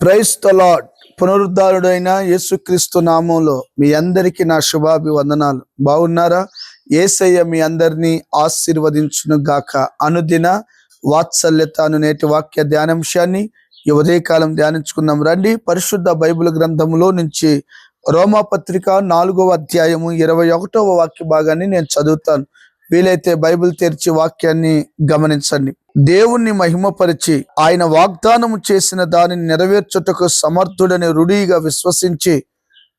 క్రైస్తలాడ్ పునరుద్ధారుడైన యేసుక్రీస్తు నామంలో మీ అందరికీ నా శుభాభివందనాలు. బాగున్నారా? ఏసయ్య మీ అందరినీ ఆశీర్వదించును గాక. అనుదిన వాత్సల్యత అను నేటి వాక్య ధ్యానాంశాన్ని ఈ ఉదయకాలం ధ్యానించుకుందాం. రండి పరిశుద్ధ బైబిల్ గ్రంథంలో నుంచి రోమాపత్రిక నాలుగవ అధ్యాయము ఇరవై ఒకటవ వాక్య భాగాన్ని నేను చదువుతాను. వీలైతే బైబిల్ తెరిచి వాక్యాన్ని గమనించండి. దేవుణ్ణి మహిమపరిచి ఆయన వాగ్దానం చేసిన దానిని నెరవేర్చుటకు సమర్థుడని రుడిగా విశ్వసించి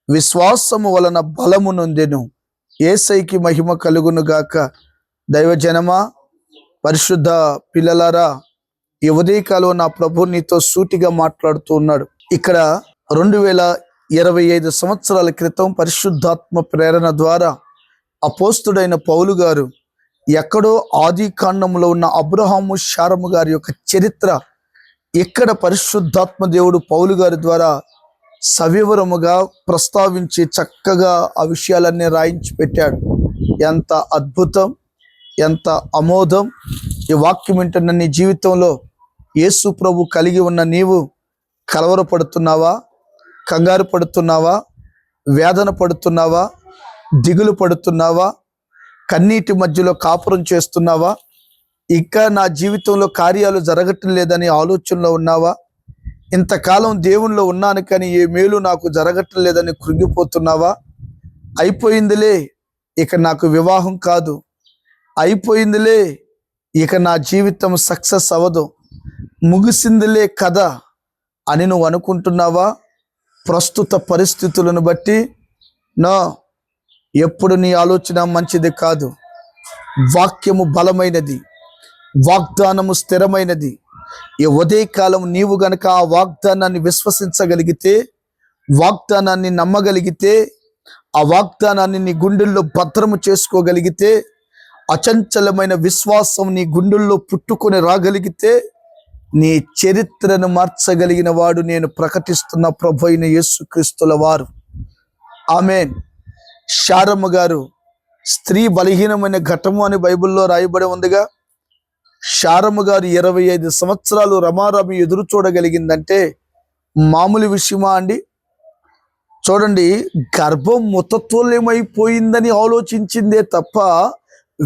విశ్వాసము వలన బలము నొందెను. ఏసైకి మహిమ కలుగును గాక. దైవజనమా పరిశుద్ధ పిల్లలారా ఈ ఉదయకాలం నా ప్రభు నీతో సూటిగా మాట్లాడుతూ ఉన్నాడు. ఇక్కడ రెండు వేల ఇరవై ఐదు సంవత్సరాల క్రితం పరిశుద్ధాత్మ ప్రేరణ ద్వారా అపోస్తుడైన పౌలు గారు ఎక్కడో ఆది కాండంలో ఉన్న అబ్రహాము శారము గారి యొక్క చరిత్ర ఇక్కడ పరిశుద్ధాత్మ దేవుడు పౌలు గారి ద్వారా సవివరముగా ప్రస్తావించి చక్కగా ఆ విషయాలన్నీ రాయించి పెట్టాడు. ఎంత అద్భుతం ఎంత అమోదం ఈ వాక్యం వింటున్న నీ జీవితంలో యేసు ప్రభు కలిగి ఉన్న నీవు కలవరపడుతున్నావా కంగారు పడుతున్నావా వేదన పడుతున్నావా దిగులు పడుతున్నావా కన్నీటి మధ్యలో కాపురం చేస్తున్నావా? ఇంకా నా జీవితంలో కార్యాలు జరగటం లేదని ఆలోచనలో ఉన్నావా? ఇంతకాలం దేవుణ్ణిలో ఉన్నాను కానీ ఏ మేలు నాకు జరగటం లేదని కృంగిపోతున్నావా? అయిపోయిందిలే ఇక నాకు వివాహం కాదు. అయిపోయిందిలే ఇక నా జీవితం సక్సెస్ అవ్వదు. ముగిసిందిలే కథ అని నువ్వు అనుకుంటున్నావా? ప్రస్తుత పరిస్థితులను బట్టి నా ఎప్పుడు నీ ఆలోచన మంచిది కాదు. వాక్యము బలమైనది. వాగ్దానము స్థిరమైనది. ఈ ఉదయకాలం నీవు గనక ఆ వాగ్దానాన్ని విశ్వసించగలిగితే వాగ్దానాన్ని నమ్మగలిగితే ఆ వాగ్దానాన్ని నీ గుండెల్లో భద్రము చేసుకోగలిగితే అచంచలమైన విశ్వాసం నీ గుండెల్లో పుట్టుకొని రాగలిగితే నీ చరిత్రను మార్చగలిగిన వాడు నేను ప్రకటిస్తున్న ప్రభు అయిన యేసుక్రీస్తుల వారు. ఆమెన్. షారమ్మ గారు స్త్రీ బలహీనమైన ఘటము అని బైబిల్లో రాయబడి ఉందిగా. శారమ్మ గారు ఇరవై ఐదు సంవత్సరాలు రమారమి ఎదురు చూడగలిగిందంటే మామూలు విషయమా అండి? చూడండి గర్భం ముతత్వలేమైపోయిందని ఆలోచించిందే తప్ప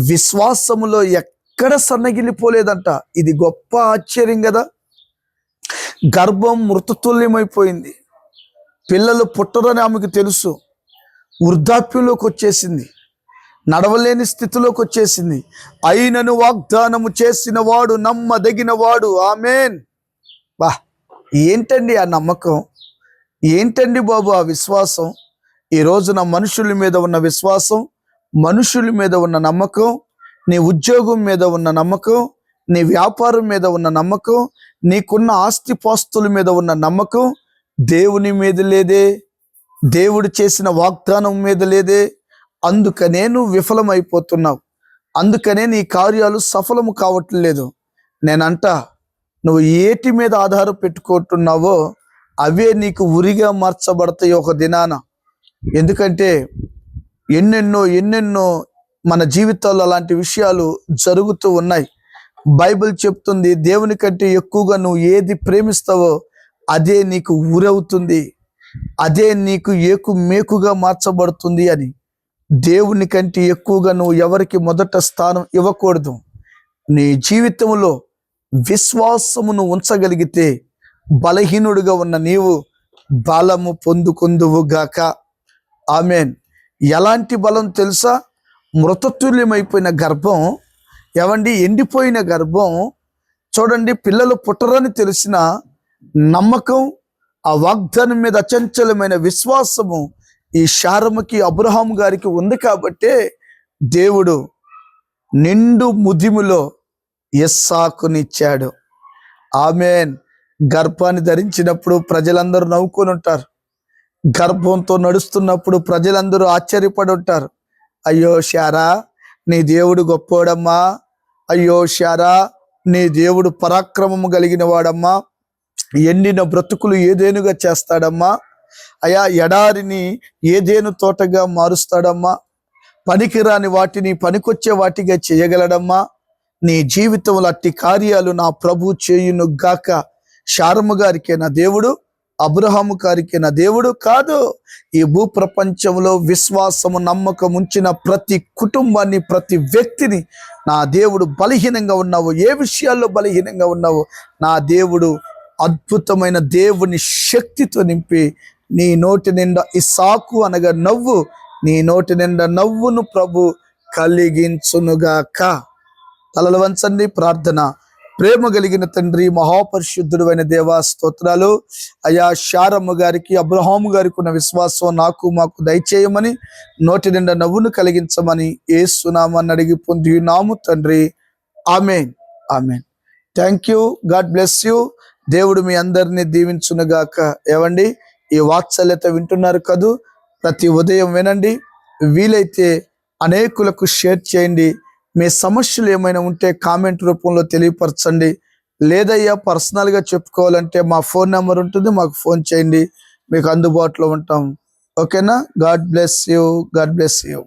విశ్వాసములో ఎక్కడ సన్నగిలిపోలేదంట. ఇది గొప్ప ఆశ్చర్యం కదా. గర్భం మృతతుల్యమైపోయింది పిల్లలు పుట్టరని ఆమెకు తెలుసు. వృద్ధాప్యంలోకి వచ్చేసింది నడవలేని స్థితిలోకి వచ్చేసింది అయినను వాగ్దానము చేసిన వాడు నమ్మదగిన వాడు ఆమెన్. బా ఏంటండి ఆ నమ్మకం? ఏంటండి బాబు ఆ విశ్వాసం? ఈ రోజున మనుషుల మీద ఉన్న విశ్వాసం మనుషుల మీద ఉన్న నమ్మకం నీ ఉద్యోగం మీద ఉన్న నమ్మకం నీ వ్యాపారం మీద ఉన్న నమ్మకం నీకున్న ఆస్తిపాస్తుల మీద ఉన్న నమ్మకం దేవుని మీద లేదే. దేవుడు చేసిన వాగ్దానం మీద లేదే. అందుకనే నువ్వు విఫలమైపోతున్నావు. అందుకనే నీ కార్యాలు సఫలము కావట్లేదు. నేనంట నువ్వు ఏటి మీద ఆధారం పెట్టుకుంటున్నావో అవే నీకు ఉరిగా మార్చబడతాయి ఒక దినాన. ఎందుకంటే ఎన్నెన్నో ఎన్నెన్నో మన జీవితాల్లో అలాంటి విషయాలు జరుగుతూ ఉన్నాయి. బైబిల్ చెప్తుంది దేవుని కంటే ఎక్కువగా నువ్వు ఏది ప్రేమిస్తావో అదే నీకు ఊరవుతుంది అదే నీకు ఏకు మేకుగా మార్చబడుతుంది అని. దేవుని కంటే ఎక్కువగా నువ్వు ఎవరికి మొదట స్థానం ఇవ్వకూడదు. నీ జీవితంలో విశ్వాసమును ఉంచగలిగితే బలహీనుడిగా ఉన్న నీవు బలము పొందుకుందువు గాక. ఆమెన్. ఎలాంటి బలం తెలుసా? మృతతుల్యమైపోయిన గర్భం ఎవండి ఎండిపోయిన గర్భం. చూడండి పిల్లలు పుట్టరని తెలిసిన నమ్మకం ఆ వాగ్దానం మీద అచంచలమైన విశ్వాసము ఈ శారముకి అబ్రహాం గారికి ఉంది కాబట్టే దేవుడు నిండు ముదిములో ఇస్సాకునిచ్చాడు ఆమెన్. గర్భాన్ని ధరించినప్పుడు ప్రజలందరూ నవ్వుకొని ఉంటారు. గర్భంతో నడుస్తున్నప్పుడు ప్రజలందరూ ఆశ్చర్యపడి ఉంటారు. అయ్యో శారా నీ దేవుడు గొప్పోడమ్మా. అయ్యో శారా నీ దేవుడు పరాక్రమము కలిగిన వాడమ్మా. ఎండిన బ్రతుకులు ఏదేనుగా చేస్తాడమ్మా? అయా ఎడారిని ఏదేను తోటగా మారుస్తాడమ్మా? పనికిరాని వాటిని పనికొచ్చే వాటిగా చేయగలడమ్మా? నీ జీవితంలో అట్టి కార్యాలు నా ప్రభు చేయును గాక. శారమ్మ గారికి నా దేవుడు అబ్రహాము కారికిన దేవుడు కాదు. ఈ భూ ప్రపంచంలో విశ్వాసము నమ్మకం ఉంచిన ప్రతి కుటుంబాన్ని ప్రతి వ్యక్తిని నా దేవుడు బలహీనంగా ఉన్నావు. ఏ విషయాల్లో బలహీనంగా ఉన్నావు? నా దేవుడు అద్భుతమైన దేవుని శక్తితో నింపి నీ నోటి నిండా ఇసాకు అనగా నవ్వు నీ నోటి నిండా నవ్వును ప్రభు కలిగించునుగాక. తలలు వంచండి ప్రార్థన. ప్రేమ కలిగిన తండ్రి మహాపరిశుద్ధుడు అయిన దేవా స్తోత్రాలు. అయా శారమ్మ గారికి అబ్రహాము గారికి ఉన్న విశ్వాసం నాకు మాకు దయచేయమని నోటి నిండా నవ్వును కలిగించమని ఏసునామని అడిగి పొంది నాము తండ్రి. Amen. Amen. Thank you God bless you దేవుడు మీ అందరినీ దీవించునుగాక. ఏవండి? ఈ వాత్సల్యత వింటున్నారు కదూ? ప్రతి ఉదయం వినండి. వీలైతే అనేకులకు షేర్ చేయండి. మీ సమస్యలు ఏమైనా ఉంటే కామెంట్ రూపంలో తెలియపరచండి. లేదయ్యా పర్సనల్గా చెప్పుకోవాలంటే మా ఫోన్ నెంబర్ ఉంటుంది మాకు ఫోన్ చేయండి. మీకు అందుబాటులో ఉంటాం. ఓకేనా? God bless you. God bless you.